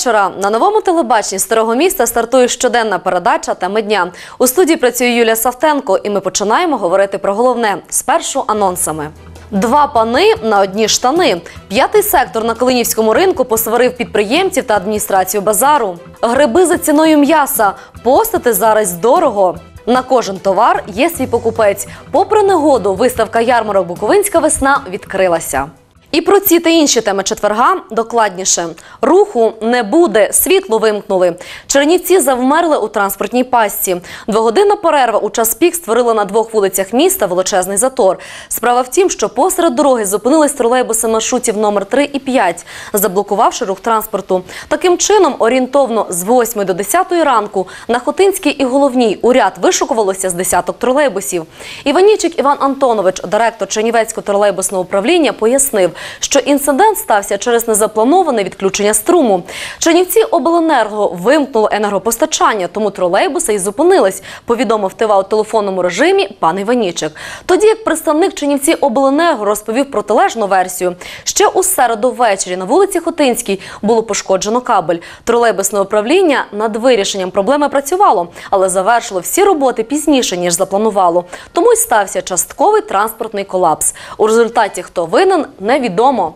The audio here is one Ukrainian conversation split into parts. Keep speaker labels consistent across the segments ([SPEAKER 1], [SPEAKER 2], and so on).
[SPEAKER 1] Вечора. На новому телебаченні старого міста стартує щоденна передача теми дня. У студії працює Юлія Савтенко, і ми починаємо говорити про головне спершу анонсами. Два пани на одні штани. П'ятий сектор на Калинівському ринку посварив підприємців та адміністрацію базару. Гриби за ціною м'яса. Постати зараз дорого. На кожен товар є свій покупець. Попри негоду, виставка ярмарок Буковинська весна відкрилася. І про ці та інші теми четверга докладніше. Руху не буде, світло вимкнули. Чернівці завмерли у транспортній пастці. Двогодинна перерва у час пік створила на двох вулицях міста величезний затор. Справа в тім, що посеред дороги зупинились тролейбуси маршрутів номер 3 і 5, заблокувавши рух транспорту. Таким чином, орієнтовно з 8 до 10 ранку на Хотинській і Головній у ряд вишукувалося з десяток тролейбусів. Іванічик Іван Антонович, директор Чернівецького тролейбусного управління, пояснив, що інцидент стався через незаплановане відключення струму. Чернівці обленерго вимкнуло енергопостачання, тому тролейбуси і зупинились, повідомив ТИВА у телефонному режимі пан Іванічик. Тоді як представник Чернівці обленерго розповів протилежну версію. Ще у середу ввечері на вулиці Хотинській було пошкоджено кабель. Тролейбусне управління над вирішенням проблеми працювало, але завершило всі роботи пізніше ніж запланувало. Тому й стався частковий транспортний колапс. У результаті хто винен, невідомо.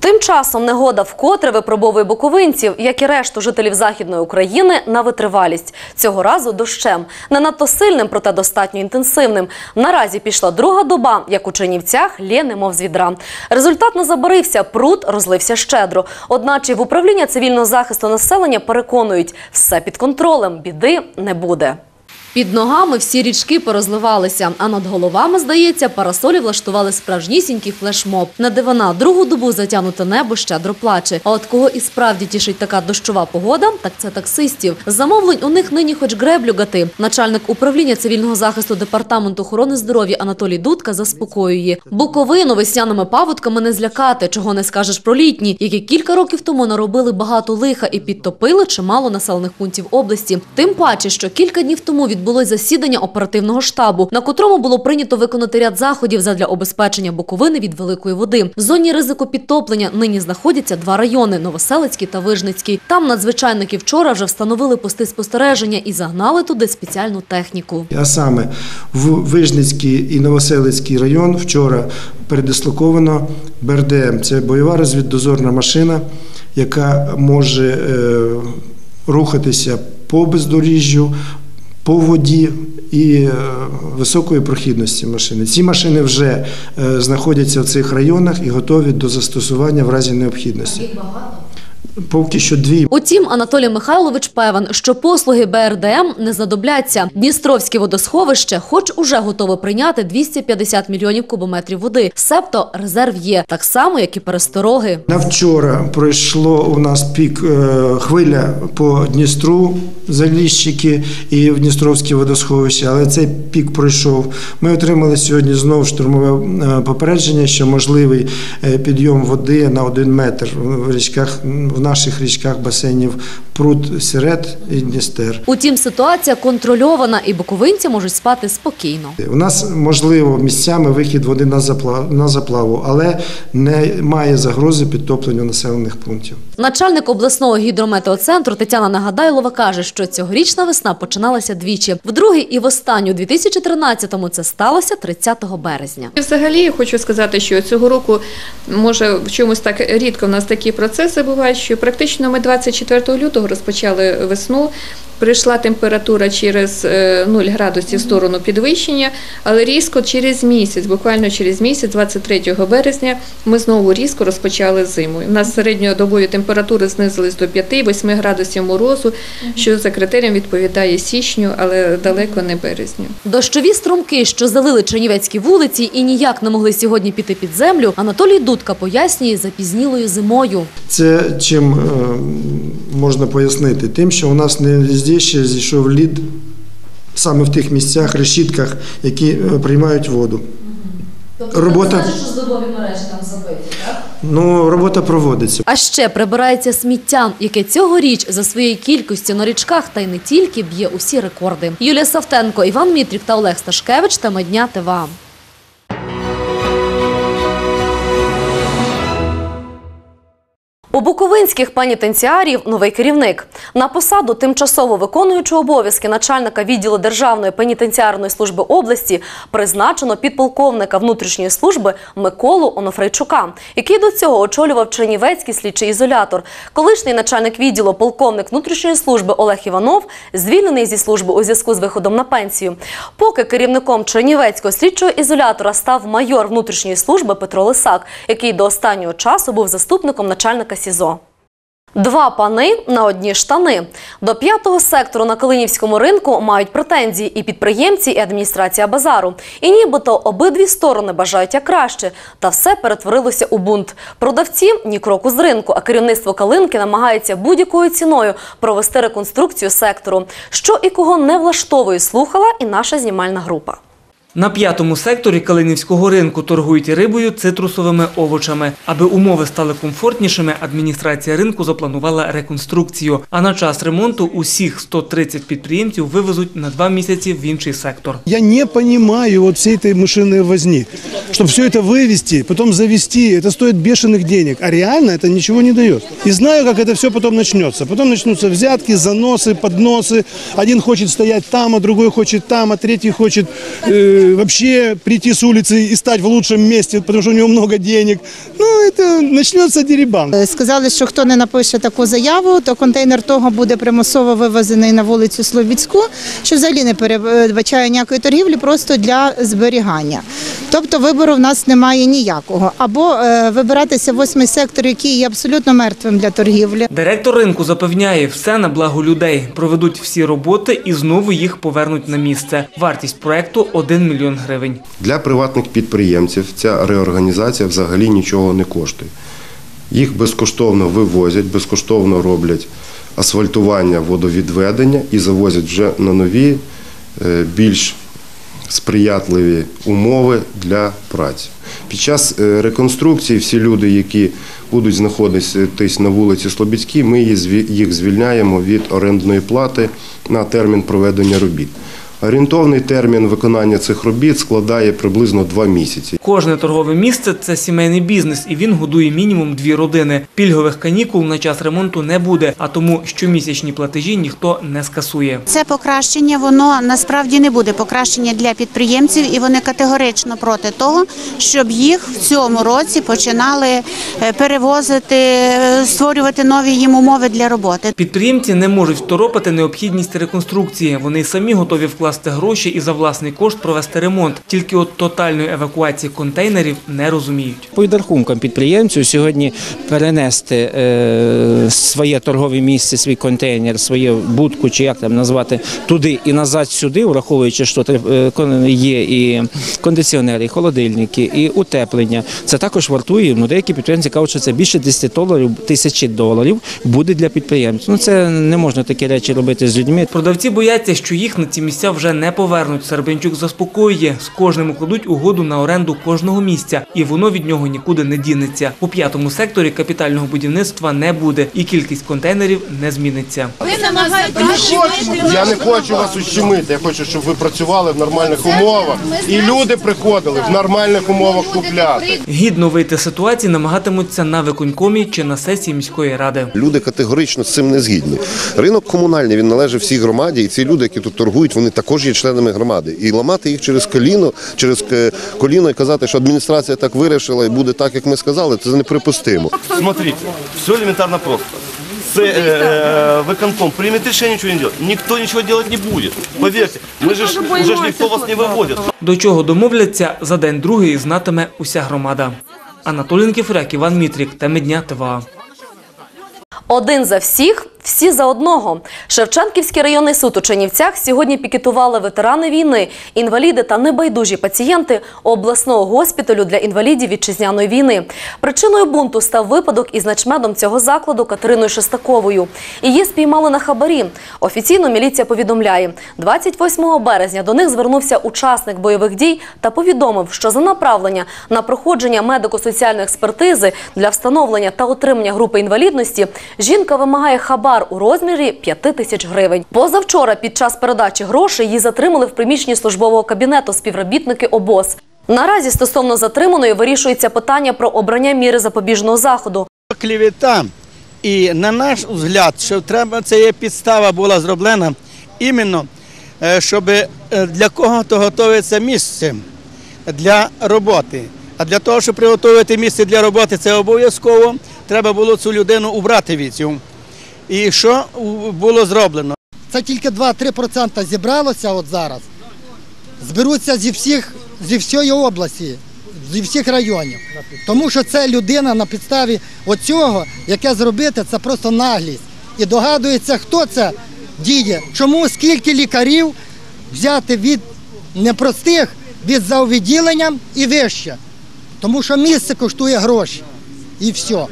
[SPEAKER 1] Тим часом негода вкотре випробовує буковинців, як і решту жителів Західної України, на витривалість. Цього разу дощем. Не надто сильним, проте достатньо інтенсивним. Наразі пішла друга доба, як у Чернівцях, лє немов з відра. Результат не забарився, пруд розлився щедро. Одначе в управління цивільного захисту населення переконують, все під контролем, біди не буде. Під ногами всі річки порозливалися, а над головами, здається, парасолі влаштували справжнісінький флешмоб. На дивана другу добу затягнуте небо щедро плаче. А от кого і справді тішить така дощова погода, так це таксистів. Замовлень у них нині хоч греблю гати. Начальник управління цивільного захисту департаменту охорони здоров'я Анатолій Дудка заспокоює. Буковину весняними паводками не злякати, чого не скажеш про літні, які кілька років тому наробили багато лиха і підтопили чимало населених пунктів області. Тим паче, що кілька днів тому відбулось засідання оперативного штабу, на котрому було прийнято виконати ряд заходів задля обезпечення Буковини від великої води. В зоні ризику підтоплення нині знаходяться два райони Новоселицький та Вижницький. Там надзвичайники вчора вже встановили пости спостереження і загнали туди спеціальну техніку.
[SPEAKER 2] А саме в Вижницький і Новоселицький район вчора передислоковано БРДМ. Це бойова розвіддозорна машина, яка може е, рухатися по бездоріжжю, по воді і е, високої прохідності машини. Ці машини вже е, знаходяться в цих районах і готові до застосування в разі необхідності. Поки що дві.
[SPEAKER 1] Утім, Анатолій Михайлович певен, що послуги БРДМ не знадобляться. Дністровське водосховище, хоч уже готове прийняти 250 мільйонів кубометрів води. Себто резерв є, так само, як і перестороги.
[SPEAKER 2] На вчора пройшло у нас пік е, хвиля по Дністру, Заліщики і в Дністровське водосховище, але цей пік пройшов. Ми отримали сьогодні знову штурмове е, попередження, що можливий е, підйом води на один метр в річках в наших річках басейнів Пруд, Сірет і Дністер.
[SPEAKER 1] Утім, ситуація контрольована, і буковинці можуть спати спокійно.
[SPEAKER 2] У нас можливо місцями вихід води на заплаву, на заплаву, але немає загрози підтопленню населених пунктів.
[SPEAKER 1] Начальник обласного гідрометеоцентру Тетяна Нагадайлова каже, що цьогорічна весна починалася двічі. Вдруге і в останню, 2013-му, це сталося 30 березня.
[SPEAKER 3] Взагалі я хочу сказати, що цього року може в чомусь так рідко в нас такі процеси бувають, що практично ми 24 лютого розпочали весну. Прийшла температура через е, 0 градусів в сторону підвищення, але різко через місяць, буквально через місяць, 23 березня, ми знову різко розпочали зиму. У нас середньодобові температури знизились до 5-8 градусів морозу, що за критерієм відповідає січню, але далеко не березню.
[SPEAKER 1] Дощові струмки, що залили Чернівецькі вулиці і ніяк не могли сьогодні піти під землю, Анатолій Дудка пояснює запізнілою зимою.
[SPEAKER 2] Це чим е, можна пояснити? Тим, що у нас не везде ще зійшов лід саме в тих місцях, решітках, які е, приймають воду. Робота,
[SPEAKER 1] що здобові мережі там забиті, так?
[SPEAKER 2] ну, робота проводиться.
[SPEAKER 1] А ще прибирається сміття, яке цьогоріч за своєю кількістю на річках та й не тільки б'є усі рекорди. Юлія Савтенко, Іван Мітрік та Олег Сташкевич. Тема дня ТВА. У Буковинських пенітенціарів новий керівник. На посаду тимчасово виконуючого обов'язки начальника відділу Державної пенітенціарної служби області призначено підполковника внутрішньої служби Миколу Онофрейчука, який до цього очолював Чернівецький слідчий ізолятор. Колишній начальник відділу полковник внутрішньої служби Олег Іванов звільнений зі служби у зв'язку з виходом на пенсію. Поки керівником Чернівецького слідчого ізолятора став майор внутрішньої служби Петро Лисак, який до останнього часу був заступником начальника СІЗО. Два пани на одні штани. До п'ятого сектору на Калинівському ринку мають претензії і підприємці, і адміністрація базару. І нібито обидві сторони бажають як краще. Та все перетворилося у бунт. Продавці ні кроку з ринку, а керівництво Калинки намагається будь-якою ціною провести реконструкцію сектору. Що і кого не влаштовує, слухала і наша знімальна група.
[SPEAKER 4] На п'ятому секторі Калинівського ринку торгують рибою, цитрусовими овочами. Аби умови стали комфортнішими, адміністрація ринку запланувала реконструкцію. А на час ремонту усіх 130 підприємців вивезуть на два місяці в інший сектор.
[SPEAKER 5] Я не понимаю вот всей этой мышиной возни. Чтобы все это вывести, потом завести, это стоит бешеных денег. А реально это ничего не дает. И знаю, как это все потом начнется. Потом начнутся взятки, заносы, подносы. Один хочет стоять там, а другой хочет там, а третий хочет э, вообще прийти с улицы и стать в лучшем месте, потому что у него много денег. Ну, это начнется дерибан.
[SPEAKER 6] Е, Сказали, що хто не напише таку заяву, то контейнер того буде примусово вивезений на вулицю Слобідську, що взагалі не передбачає ніякої торгівлі, просто для зберігання. Тобто вибору в нас немає ніякого. Або е, вибиратися восьмий сектор, який є абсолютно мертвим для торгівлі.
[SPEAKER 4] Директор ринку запевняє, все на благо людей. Проведуть всі роботи і знову їх повернуть на місце. Вартість проекту 1 мільйон гривень.
[SPEAKER 7] Для приватних підприємців ця реорганізація взагалі нічого не коштує. Їх безкоштовно вивозять, безкоштовно роблять асфальтування, водовідведення і завозять вже на нові, е, більш сприятливі умови для праці. Під час е, реконструкції всі люди, які будуть знаходитись на вулиці Слобідській, ми їх звільняємо від орендної плати на термін проведення робіт. Орієнтовний термін виконання цих робіт складає приблизно два місяці.
[SPEAKER 4] Кожне торгове місце це сімейний бізнес, і він годує мінімум дві родини. Пільгових канікул на час ремонту не буде, а тому щомісячні платежі ніхто не скасує.
[SPEAKER 8] Це покращення, воно насправді не буде покращення для підприємців, і вони категорично проти того, щоб їх в цьому році починали е, перевозити, е, створювати нові їм умови для роботи.
[SPEAKER 4] Підприємці не можуть второпати необхідність реконструкції. Вони самі готові вкласти гроші і за власний кошт провести ремонт. Тільки от тотальної евакуації контейнерів не розуміють.
[SPEAKER 9] По підрахункам підприємців сьогодні перенести е, своє торгове місце, свій контейнер, свою будку чи як там назвати туди і назад сюди, враховуючи, що е, є і кондиціонери, і холодильники, і утеплення. Це також вартує. Ну деякі підприємці кажуть, що це більше 10 доларів, тисячі доларів буде для підприємців. Ну це не можна такі речі робити з людьми.
[SPEAKER 4] Продавці бояться, що їх на ці місця вже не повернуть. Сербенчук заспокоює, з кожним укладуть угоду на оренду кожного місця, і воно від нього нікуди не дінеться. У п'ятому секторі капітального будівництва не буде, і кількість контейнерів не зміниться.
[SPEAKER 7] Я не хочу вас ущемити. Я хочу, щоб ви працювали в нормальних умовах. І люди приходили в нормальних умовах купляти.
[SPEAKER 4] Гідно вийти з ситуації намагатимуться на виконкомі чи на сесії міської ради.
[SPEAKER 10] Люди категорично з цим не згідні. Ринок комунальний він належить всій громаді, і ці люди, які тут торгують, вони також є членами громади. І ламати їх через коліно, через е, коліно і казати, що адміністрація так вирішила і буде так, як ми сказали, це неприпустимо.
[SPEAKER 11] Смотрите, все элементарно просто. С, э, выконком примет решение, ничего не делать. Никто ничего делать не будет. Поверьте, мы же, ж- уже ж никто вас не выводит.
[SPEAKER 4] До чого домовляться за день другий знатиме уся громада. Анатолій Нікіфоряк, Іван Мітрік, теми дня ТВА.
[SPEAKER 1] Один за всіх, всі за одного. Шевченківський районний суд у Чернівцях сьогодні пікетували ветерани війни, інваліди та небайдужі пацієнти обласного госпіталю для інвалідів вітчизняної війни. Причиною бунту став випадок із начмедом цього закладу Катериною Шестаковою. Її спіймали на хабарі. Офіційно міліція повідомляє, 28 березня до них звернувся учасник бойових дій та повідомив, що за направлення на проходження медико-соціальної експертизи для встановлення та отримання групи інвалідності жінка вимагає хабар у розмірі 5 тисяч гривень. Позавчора під час передачі грошей її затримали в приміщенні службового кабінету співробітники ОБОЗ. Наразі стосовно затриманої вирішується питання про обрання міри запобіжного заходу.
[SPEAKER 12] клівета. І на наш взгляд, що треба, це є підстава була зроблена іменно, е, щоб е, для кого-то готується місце для роботи. А для того, щоб приготувати місце для роботи, це обов'язково треба було цю людину убрати від цього. І що було зроблено?
[SPEAKER 13] Це тільки 2-3% зібралося от зараз. Зберуться зі всіх, зі всієї області, зі всіх районів. Тому що це людина на підставі оцього, яке зробити, це просто наглість. І догадується, хто це діє. Чому скільки лікарів взяти від непростих, від завідділенням і вище. Тому що місце коштує гроші. І все.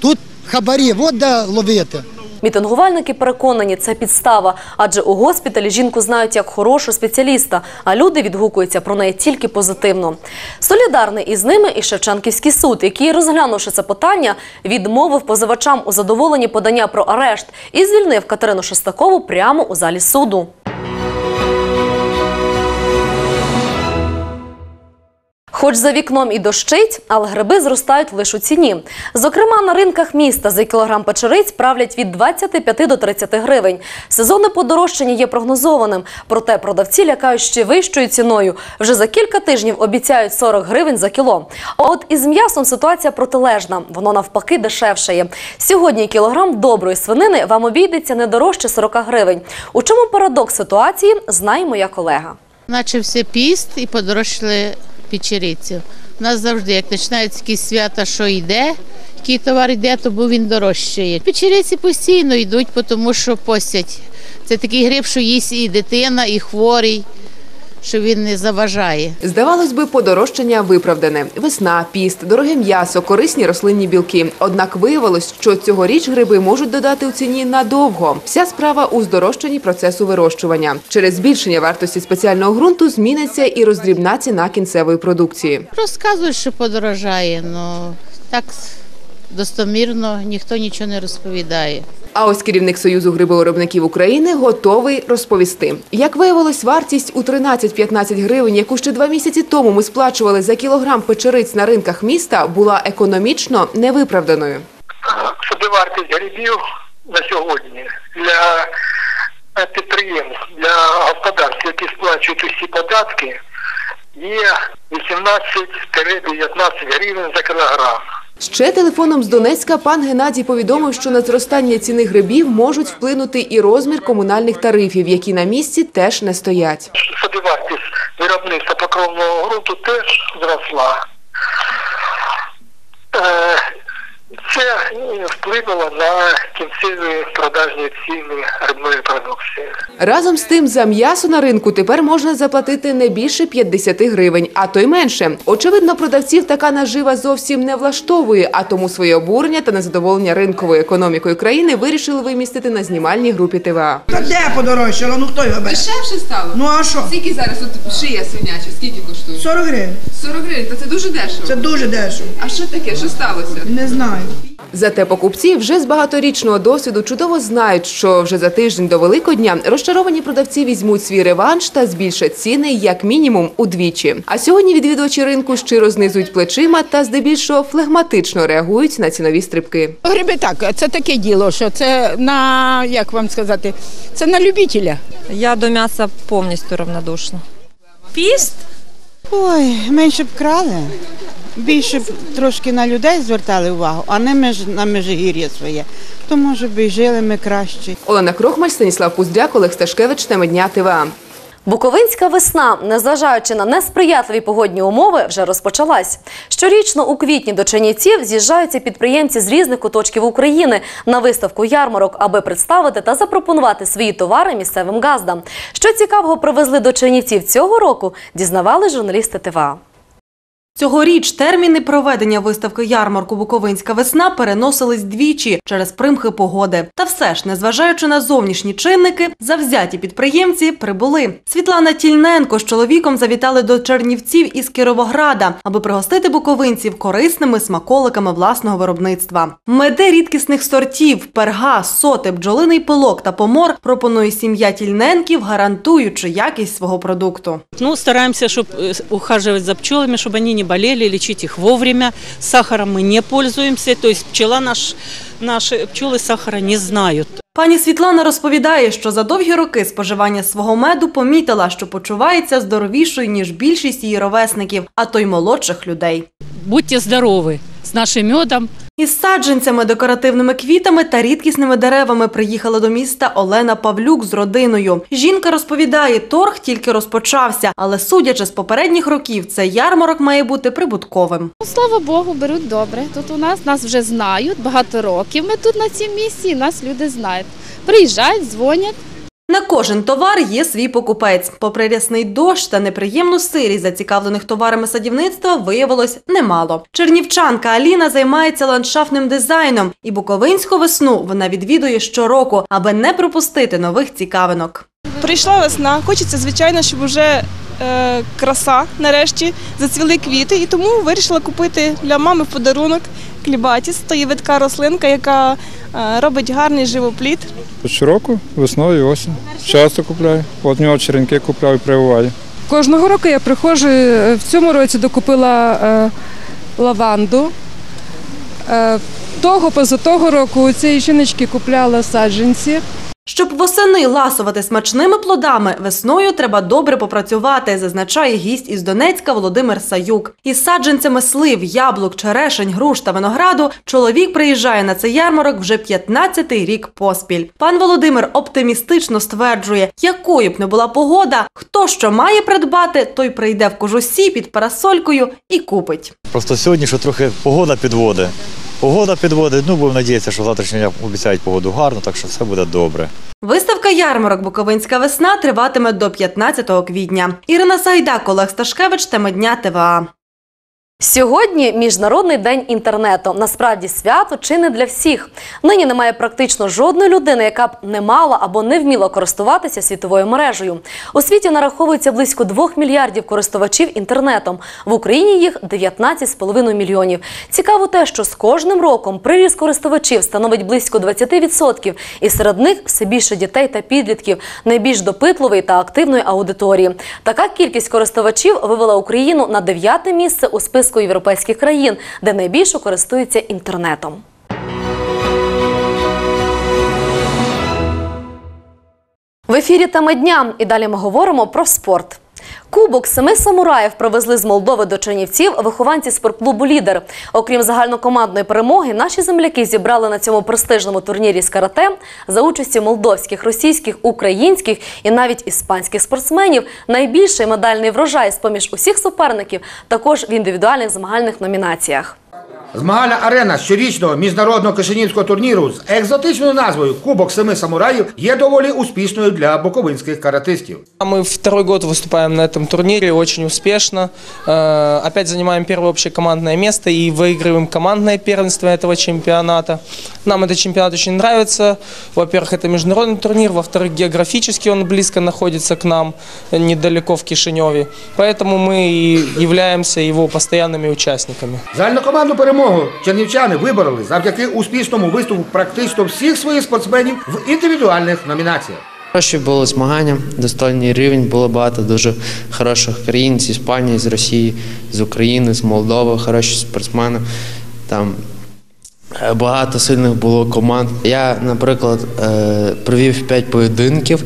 [SPEAKER 13] Тут хабарі, от де ловити.
[SPEAKER 1] Мітингувальники переконані, це підстава, адже у госпіталі жінку знають як хорошу спеціаліста, а люди відгукуються про неї тільки позитивно. Солідарний із ними і Шевченківський суд, який, розглянувши це питання, відмовив позивачам у задоволенні подання про арешт і звільнив Катерину Шестакову прямо у залі суду. Хоч за вікном і дощить, але гриби зростають лише у ціні. Зокрема, на ринках міста за кілограм печериць правлять від 25 до 30 гривень. Сезонне подорожчання є прогнозованим, проте продавці лякають ще вищою ціною. Вже за кілька тижнів обіцяють 40 гривень за кіло. А от із м'ясом ситуація протилежна. Воно навпаки дешевшає. Сьогодні кілограм доброї свинини вам обійдеться не дорожче 40 гривень. У чому парадокс ситуації, знає моя колега.
[SPEAKER 14] Начався піст і подорожчали печериці. У нас завжди, як починаються якісь свята, що йде, який товар йде, то був він дорожчає. Печериці постійно йдуть, тому що постять. Це такий гриб, що їсть і дитина, і хворий, що він не заважає.
[SPEAKER 15] Здавалось би, подорожчання виправдане. Весна, піст, дороге м'ясо, корисні рослинні білки. Однак виявилось, що цьогоріч гриби можуть додати у ціні надовго. Вся справа у здорожчанні процесу вирощування. Через збільшення вартості спеціального ґрунту зміниться і роздрібна ціна кінцевої продукції.
[SPEAKER 14] Розказують, що подорожає, але так достомірно ніхто нічого не розповідає.
[SPEAKER 15] А ось керівник Союзу грибовиробників України готовий розповісти. Як виявилось, вартість у 13-15 гривень, яку ще два місяці тому ми сплачували за кілограм печериць на ринках міста, була економічно невиправданою.
[SPEAKER 16] собівартість грибів на сьогодні для е, підприємств, для господарств, які сплачують усі податки, є 18-19 гривень за кілограм.
[SPEAKER 15] Ще телефоном з Донецька пан Геннадій повідомив, що на зростання ціни грибів можуть вплинути і розмір комунальних тарифів, які на місці теж не стоять.
[SPEAKER 16] Собівартість виробництва покровного ґрунту теж зросла. Це е, вплинуло на кінцеві продажні ціни грибної продукції.
[SPEAKER 15] Разом з тим, за м'ясо на ринку тепер можна заплатити не більше 50 гривень, а то й менше. Очевидно, продавців така нажива зовсім не влаштовує, а тому своє обурення та незадоволення ринковою економікою країни вирішили вимістити на знімальній групі ТВА.
[SPEAKER 17] Та де подорожчало? Ну хто його бере?
[SPEAKER 18] Дешевше стало?
[SPEAKER 17] Ну а що?
[SPEAKER 18] Скільки зараз от шия свиняча, скільки коштує?
[SPEAKER 17] 40 гривень.
[SPEAKER 18] 40 гривень, то це дуже дешево.
[SPEAKER 17] Це дуже дешево.
[SPEAKER 18] А що таке? Що сталося?
[SPEAKER 17] Не знаю.
[SPEAKER 15] Зате покупці вже з багаторічного досвіду чудово знають, що вже за тиждень до Великодня розчаровані продавці візьмуть свій реванш та збільшать ціни як мінімум удвічі. А сьогодні відвідувачі ринку щиро знизують плечима та здебільшого флегматично реагують на цінові стрибки.
[SPEAKER 19] Гриби так, це таке діло, що це на як вам сказати, це на любителя.
[SPEAKER 20] Я до м'яса повністю равнодушна.
[SPEAKER 21] Піст? Ой, менше б крали. Більше б трошки на людей звертали увагу, а не меж, на межигір'я своє. То може б і жили ми краще.
[SPEAKER 15] Олена Крохмаль, Станіслав Пуздяк, Олег Сташкевич, тема дня ТВА.
[SPEAKER 1] Буковинська весна, незважаючи на несприятливі погодні умови, вже розпочалась. Щорічно у квітні до Чернівців з'їжджаються підприємці з різних куточків України на виставку ярмарок, аби представити та запропонувати свої товари місцевим газдам. Що цікавого привезли до Чернівців цього року, дізнавали журналісти ТВА.
[SPEAKER 22] Цьогоріч терміни проведення виставки ярмарку Буковинська весна переносились двічі через примхи погоди. Та все ж, незважаючи на зовнішні чинники, завзяті підприємці прибули. Світлана Тільненко з чоловіком завітали до Чернівців із Кіровограда, аби пригостити буковинців корисними смаколиками власного виробництва. Меди рідкісних сортів, перга, соти, бджолиний пилок та помор пропонує сім'я Тільненків, гарантуючи якість свого продукту.
[SPEAKER 23] Ну, стараемся, чтобы ухаживать за пчелами, чтобы они не
[SPEAKER 24] не болели, лечить их вовремя. Сахаром мы не пользуемся, то есть пчела наш, наши пчелы сахара не знают.
[SPEAKER 22] Пані Світлана розповідає, що за довгі роки споживання свого меду помітила, що почувається здоровішою, ніж більшість її ровесників, а то й молодших людей.
[SPEAKER 24] Будьте здоровы с нашим медом.
[SPEAKER 22] із саджанцями, декоративними квітами та рідкісними деревами приїхала до міста Олена Павлюк з родиною. Жінка розповідає, торг тільки розпочався, але судячи з попередніх років, цей ярмарок має бути прибутковим.
[SPEAKER 25] Ну, Слава Богу, беруть добре. Тут у нас нас вже знають багато років. Ми тут на цій місці, нас люди знають. Приїжджають, дзвонять.
[SPEAKER 22] На кожен товар є свій покупець. Попри рясний дощ та неприємну сирість зацікавлених товарами садівництва виявилось немало. Чернівчанка Аліна займається ландшафтним дизайном, і буковинську весну вона відвідує щороку, аби не пропустити нових цікавинок.
[SPEAKER 23] Прийшла весна, хочеться, звичайно, щоб вже е, краса нарешті зацвіли квіти, і тому вирішила купити для мами подарунок клібатіс. То є видка рослинка, яка е, робить гарний живопліт.
[SPEAKER 26] Щороку, весною і осінь. Часто купляю. От нього черенки купляю, прививаю.
[SPEAKER 27] Кожного року я приходжу. е, В цьому році докупила е, лаванду. Того поза того року у цієї жіночки купляла саджанці.
[SPEAKER 22] Щоб восени ласувати смачними плодами, весною треба добре попрацювати, зазначає гість із Донецька Володимир Саюк. Із саджанцями слив, яблук, черешень, груш та винограду чоловік приїжджає на цей ярмарок вже 15-й рік поспіль. Пан Володимир оптимістично стверджує, якою б не була погода, хто що має придбати, той прийде в кожусі під парасолькою і купить.
[SPEAKER 28] Просто сьогодні, що трохи погода підводить. Погода підводить, ну будемо надіятися, що завтрашнього дня обіцяють погоду гарну, так що все буде добре.
[SPEAKER 22] Виставка ярмарок Буковинська весна триватиме до 15 квітня. Ірина Сайдак, Олег Сташкевич, тема дня ТВА.
[SPEAKER 1] Сьогодні міжнародний день інтернету. Насправді свято чи не для всіх. Нині немає практично жодної людини, яка б не мала або не вміла користуватися світовою мережею. У світі нараховується близько 2 мільярдів користувачів інтернетом. В Україні їх 19,5 мільйонів. Цікаво те, що з кожним роком приріст користувачів становить близько 20%, і серед них все більше дітей та підлітків, найбільш допитливої та активної аудиторії. Така кількість користувачів вивела Україну на дев'яте місце у списку європейських країн, де найбільше користуються інтернетом. В ефірі тема дня і далі ми говоримо про спорт. Кубок семи самураїв привезли з Молдови до Чернівців вихованці спортклубу Лідер. Окрім загальнокомандної перемоги, наші земляки зібрали на цьому престижному турнірі з карате за участі молдовських, російських, українських і навіть іспанських спортсменів найбільший медальний врожай з поміж усіх суперників, також в індивідуальних змагальних номінаціях.
[SPEAKER 29] Змагальна арена щорічного міжнародного кишинівського турніру з екзотичною назвою Кубок семи самураїв є доволі успішною для буковинських каратистів.
[SPEAKER 30] Мы второй год выступаем на этом турнире очень успешно. Э, Опять занимаем первое общекомандное место и выигрываем командное первенство этого чемпионата. Нам этот чемпионат очень нравится. Во-первых, это международный турнир. Во-вторых, географически он близко находится к нам, недалеко в Кишиневе. Поэтому мы и являемся его постоянными участниками.
[SPEAKER 29] Загальнокомандну перемогу чернівчани вибороли завдяки успішному виступу практично всіх своїх спортсменів в індивідуальних номінаціях.
[SPEAKER 31] Хороші були змагання, достойний рівень, було багато дуже хороших країн з Іспанії, з Росії, з України, з Молдови, хороші спортсмени. Там е, багато сильних було команд. Я, наприклад, е, провів п'ять поєдинків,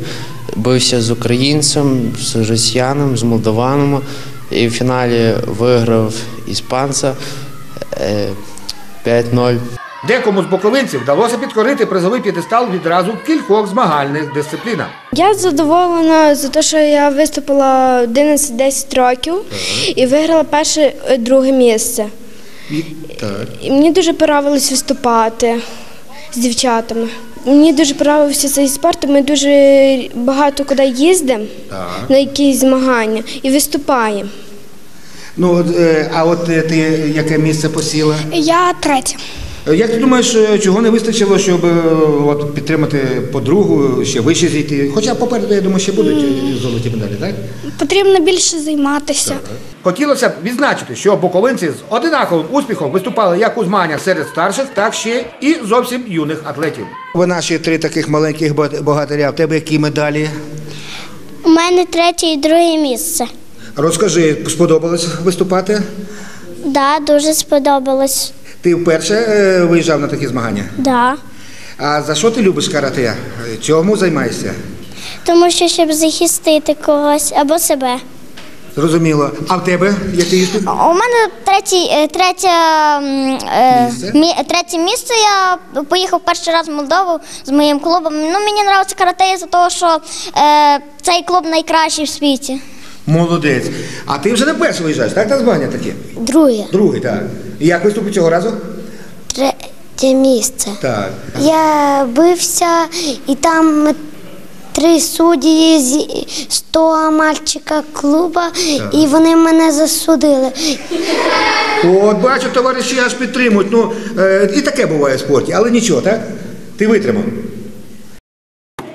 [SPEAKER 31] бився з українцем, з росіяном, з молдованом, і в фіналі виграв іспанця 5-0.
[SPEAKER 29] Декому з боковинців вдалося підкорити призовий п'єдестал відразу в кількох змагальних дисциплінах.
[SPEAKER 32] Я задоволена за те, що я виступила 11-10 років і виграла перше е, друге місце.
[SPEAKER 29] Так.
[SPEAKER 32] І мені дуже подобалось виступати з дівчатами. Мені дуже подобався цей спорт. Ми дуже багато куди їздимо на якісь змагання і виступаємо.
[SPEAKER 29] Ну, е, а от е, ти яке місце посіла?
[SPEAKER 32] Я третя.
[SPEAKER 29] Е, Як ти думаєш, чого не вистачило, щоб от, підтримати подругу, ще вище зійти? Хоча попереду, я думаю, ще будуть е, золоті медалі, так?
[SPEAKER 32] Потрібно більше займатися.
[SPEAKER 29] Хотілося б відзначити, що буковинці з одинаковим успіхом виступали як у змаганнях серед старших, так ще і зовсім юних атлетів. Ви наші три таких маленьких богатиря. В тебе які медалі?
[SPEAKER 32] У мене третє і друге місце.
[SPEAKER 29] Розкажи, сподобалось виступати?
[SPEAKER 33] Да, дуже сподобалось.
[SPEAKER 29] Ти вперше е, виїжджав на такі змагання?
[SPEAKER 33] Да.
[SPEAKER 29] А за що ти любиш карате? Е, Чому займаєшся?
[SPEAKER 33] Тому що щоб захистити когось або себе.
[SPEAKER 29] Зрозуміло. А в тебе який іспит?
[SPEAKER 33] У мене третій, е, третє, м, е, мі- третє місце. Я поїхав перший раз в Молдову з моїм клубом. Ну, мені подобається карате за того, що е, цей клуб найкращий в світі.
[SPEAKER 29] Молодець. А ти вже не перший виїжджаєш, так? На змагання такі?
[SPEAKER 33] Друге,
[SPEAKER 29] Другий, так. І як виступив цього разу?
[SPEAKER 33] третє місце.
[SPEAKER 29] Так.
[SPEAKER 33] Я бився, і там три судді з з того мальчика клуба, і вони мене засудили.
[SPEAKER 29] От бачу, товариші аж підтримують. Ну, е, і таке буває в спорті, але нічого, так? Ти витримав.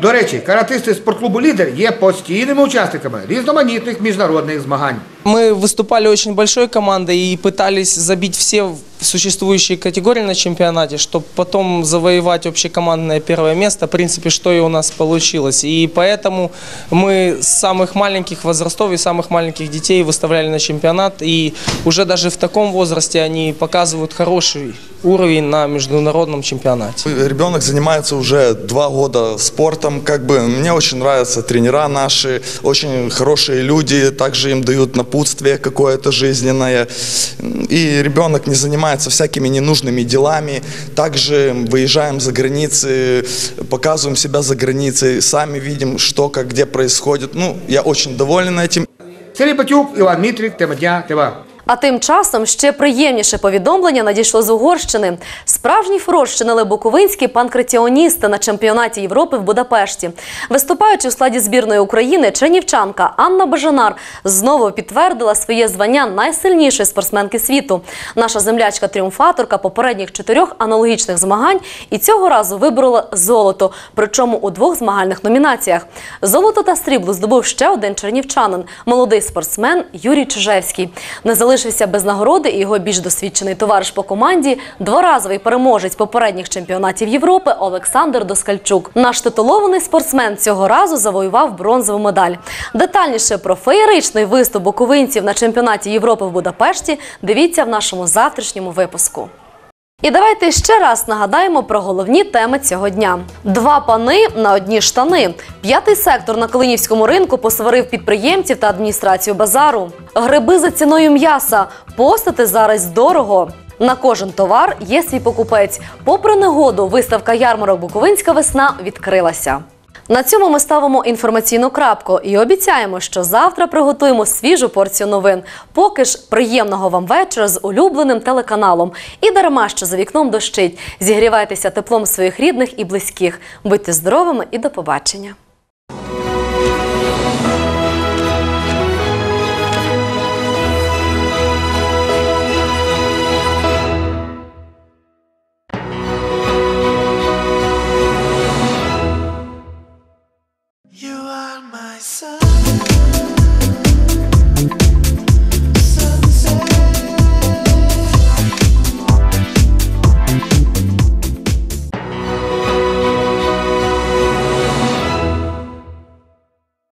[SPEAKER 29] До речі, каратисти спортклубу Лідер є постійними учасниками різноманітних міжнародних змагань.
[SPEAKER 30] Мы выступали очень большой командой и пытались забить все существующие категории на чемпионате, чтобы потом завоевать общекомандное первое место, в принципе, что и у нас получилось. И поэтому мы с самых маленьких возрастов и самых маленьких детей выставляли на чемпионат, и уже даже в таком возрасте они показывают хороший уровень на международном чемпионате.
[SPEAKER 34] Ребенок занимается уже два года спортом. Как бы мне очень нравятся тренера наши, очень хорошие люди, также им дают напутствие какое-то жизненное. И ребенок не занимается всякими ненужными делами. Также выезжаем за границы, показываем себя за границей, сами видим, что, как, где происходит. Ну, я очень доволен этим.
[SPEAKER 29] Сергій Патюк, Іван Мітрик, тема дня, ТВА.
[SPEAKER 1] А тим часом ще приємніше повідомлення надійшло з Угорщини. Справжній фурор щинили буковинські панкратіоністи на чемпіонаті Європи в Будапешті. Виступаючи в складі збірної України, чернівчанка Анна Бажанар знову підтвердила своє звання найсильнішої спортсменки світу. Наша землячка-тріумфаторка попередніх чотирьох аналогічних змагань і цього разу виборола золото, причому у двох змагальних номінаціях. Золото та срібло здобув ще один чернівчанин, молодий спортсмен Юрій Чижевський. Залишився без нагороди і його більш досвідчений товариш по команді, дворазовий переможець попередніх чемпіонатів Європи Олександр Доскальчук. Наш титулований спортсмен цього разу завоював бронзову медаль. Детальніше про феєричний виступ буковинців на чемпіонаті Європи в Будапешті дивіться в нашому завтрашньому випуску. І давайте ще раз нагадаємо про головні теми цього дня: два пани на одні штани. П'ятий сектор на Калинівському ринку посварив підприємців та адміністрацію базару. Гриби за ціною м'яса. Постати зараз дорого. На кожен товар є свій покупець. Попри негоду, виставка ярмарок Буковинська весна відкрилася. На цьому ми ставимо інформаційну крапку і обіцяємо, що завтра приготуємо свіжу порцію новин. Поки ж приємного вам вечора з улюбленим телеканалом. І дарма, що за вікном дощить. Зігрівайтеся теплом своїх рідних і близьких. Будьте здоровими і до побачення.